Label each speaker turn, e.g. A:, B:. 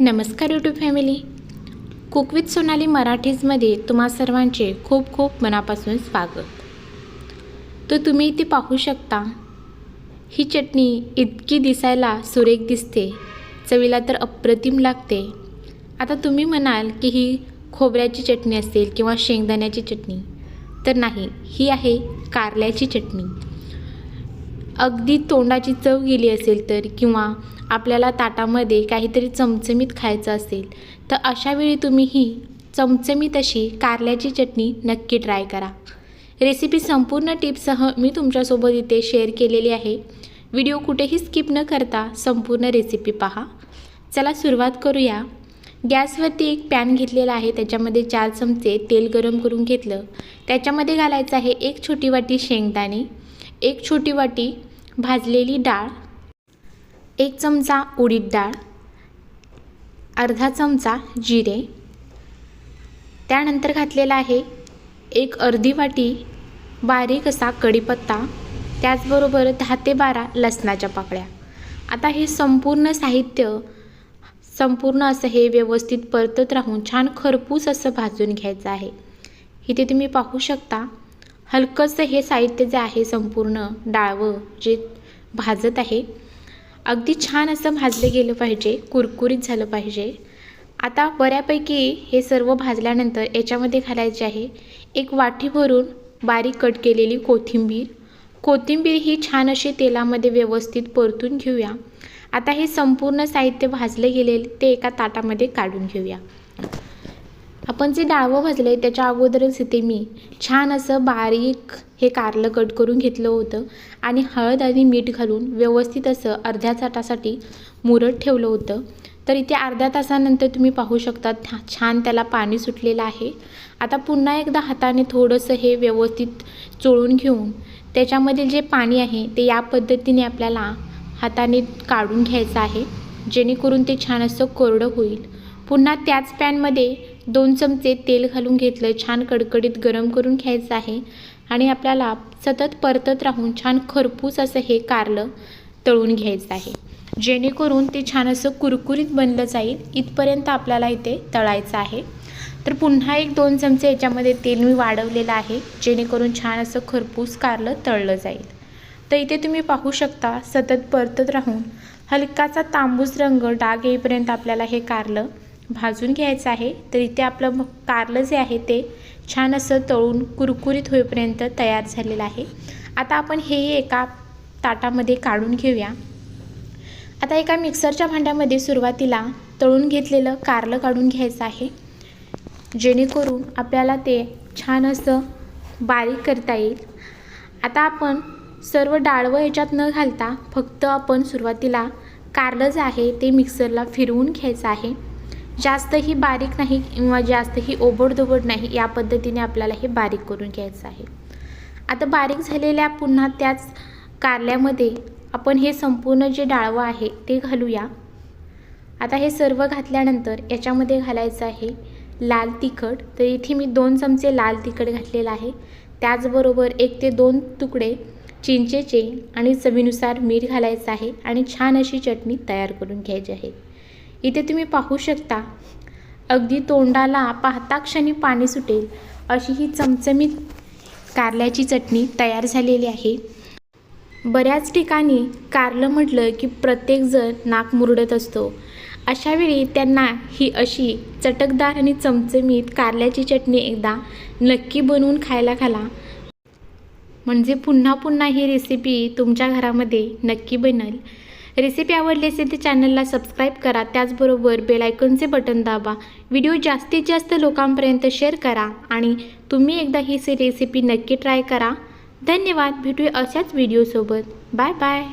A: नमस्कार YouTube family cook with Sonali मराठीजमध्ये तुम्हा सर्वांचे खूप खूप मनापासून स्वागत. तर तुम्ही इथे पाहू शकता ही चटणी इतकी दिसायला सुरेख दिसते चवीला तर अप्रतिम लागते. आता तुम्ही म्हणाल की ही खोबऱ्याची चटणी असेल किंवा शेंगदाण्याची चटणी तर नाही ही आहे कारल्याची चटणी. अगदी तोंडाची चव गेली असेल तर किंवा आपल्याला ताटामध्ये काहीतरी चमचमीत खायचं असेल तर अशावेळी तुम्ही ही चमचमीत अशी कारल्याची चटणी नक्की ट्राय करा. रेसिपी संपूर्ण टिप्ससह मी तुमच्यासोबत इथे शेअर केलेली आहे. व्हिडिओ कुठेही स्किप न करता संपूर्ण रेसिपी पहा. चला सुरुवात करूया. गॅसवरती एक पॅन घेतलेला आहे त्याच्यामध्ये चार चमचे तेल गरम करून घेतलं. त्याच्यामध्ये घालायचं आहे एक छोटी वाटी शेंगदाणे एक छोटी वाटी भाजलेली डाळ एक चमचा उडीद डाळ अर्धा चमचा जिरे त्यानंतर घातलेला आहे एक अर्धी वाटी बारीक असा कढीपत्ता त्याचबरोबर दहा ते बारा लसणाच्या पाकळ्या. आता हे संपूर्ण साहित्य संपूर्ण असं हे व्यवस्थित परतत राहून छान खरपूस असं भाजून घ्यायचं आहे. इथे तुम्ही पाहू शकता हलकंसं हे साहित्य जे आहे संपूर्ण डाळवं जे भाजत आहे अगदी छान असं भाजलं गेलं पाहिजे कुरकुरीत झालं पाहिजे. आता बऱ्यापैकी हे सर्व भाजल्यानंतर याच्यामध्ये घालायचे आहे एक वाटी भरून बारीक कट केलेली कोथिंबीर. कोथिंबीर ही छान अशी तेलामध्ये व्यवस्थित परतून घेऊया. आता हे संपूर्ण साहित्य भाजलं गेलेलं ते एका ताटामध्ये काढून घेऊया. आपण जे डाळवं भाजलं आहे त्याच्या अगोदरच इथे मी छान असं बारीक हे कारलं कट करून घेतलं होतं आणि हळद आणि मीठ घालून व्यवस्थित असं अर्ध्या ताटासाठी मुरत ठेवलं होतं. तर इथे अर्ध्या तासानंतर तुम्ही पाहू शकता छान त्याला पाणी सुटलेलं आहे. आता पुन्हा एकदा हाताने थोडंसं हे व्यवस्थित चोळून घेऊन त्याच्यामधील जे पाणी आहे ते या पद्धतीने आपल्याला हाताने काढून घ्यायचं आहे जेणेकरून ते छान असं कोरडं होईल. पुन्हा त्याच पॅनमध्ये दोन चमचे तेल घालून घेतलं छान कडकडीत गरम करून घ्यायचं आहे. आणि आपल्याला सतत परतत राहून छान खरपूस असं हे कारलं तळून घ्यायचं आहे. जेणेकरून ते छान असं कुरकुरीत बनलं जाईल इथपर्यंत आपल्याला इथे तळायचं आहे. तर पुन्हा एक दोन चमचे याच्यामध्ये तेल मी वाढवलेलं आहे जेणेकरून छान असं खरपूस कारलं तळलं जाईल. तर इथे तुम्ही पाहू शकता सतत परतत राहून हलकाचा तांबूस रंग डाग येईपर्यंत आपल्याला हे कारलं भाजून घ्यायचं आहे. तर इथे आपलं कारलं जे आहे ते छान असं तळून कुरकुरीत होईपर्यंत तयार झालेलं आहे. आता आपण हे एका ताटामध्ये काढून घेऊया. आता एका मिक्सरच्या भांड्यामध्ये सुरुवातीला तळून घेतलेलं कारलं काढून घ्यायचं आहे. जेणेकरून आपल्याला ते छान असं बारीक करता येईल. आता आपण सर्व डाळवं याच्यात न घालता फक्त आपण सुरुवातीला कारलं जे आहे ते मिक्सरला फिरवून घ्यायचं आहे. जास्तही बारीक नाही किंवा जास्तही ओबडधोबड नाही या पद्धतीने आपल्याला हे बारीक करून घ्यायचं आहे. आता बारीक झालेल्या पुन्हा त्याच कारल्यामध्ये आपण हे संपूर्ण जे डाळवं आहे ते घालूया. आता हे सर्व घातल्यानंतर याच्यामध्ये घालायचं आहे लाल तिखट. तर इथे मी दोन चमचे लाल तिखट घातलेलं आहे. त्याचबरोबर एक ते दोन तुकडे चिंचेचे आणि चवीनुसार मीठ घालायचं आहे आणि छान अशी चटणी तयार करून घ्यायची आहे. इथे तुम्ही पाहू शकता. अगदी तोंडाला पाहता क्षणी पाणी सुटेल. अशी ही चमचमीत कारल्याची चटणी तयार झालेली आहे. बऱ्याच ठिकाणी कारलं म्हटलं की प्रत्येकजण नाक मुरडत असतो. अशावेळी त्यांना ही अशी चटकदार आणि चमचमीत कारल्याची चटणी एकदा नक्की बनवून खायला घाला. म्हणजे पुन्हा पुन्हा ही रेसिपी तुमच्या घरामध्ये नक्की बनेल. रेसिपी आवडली असेल तर चॅनलला सबस्क्राईब करा. त्याचबरोबर बेलायकनचे बटन दाबा. व्हिडिओ जास्तीत जास्त लोकांपर्यंत शेअर करा आणि तुम्ही एकदा ही रेसिपी नक्की ट्राय करा. धन्यवाद. भेटूया अशाच व्हिडिओसोबत. Bye bye.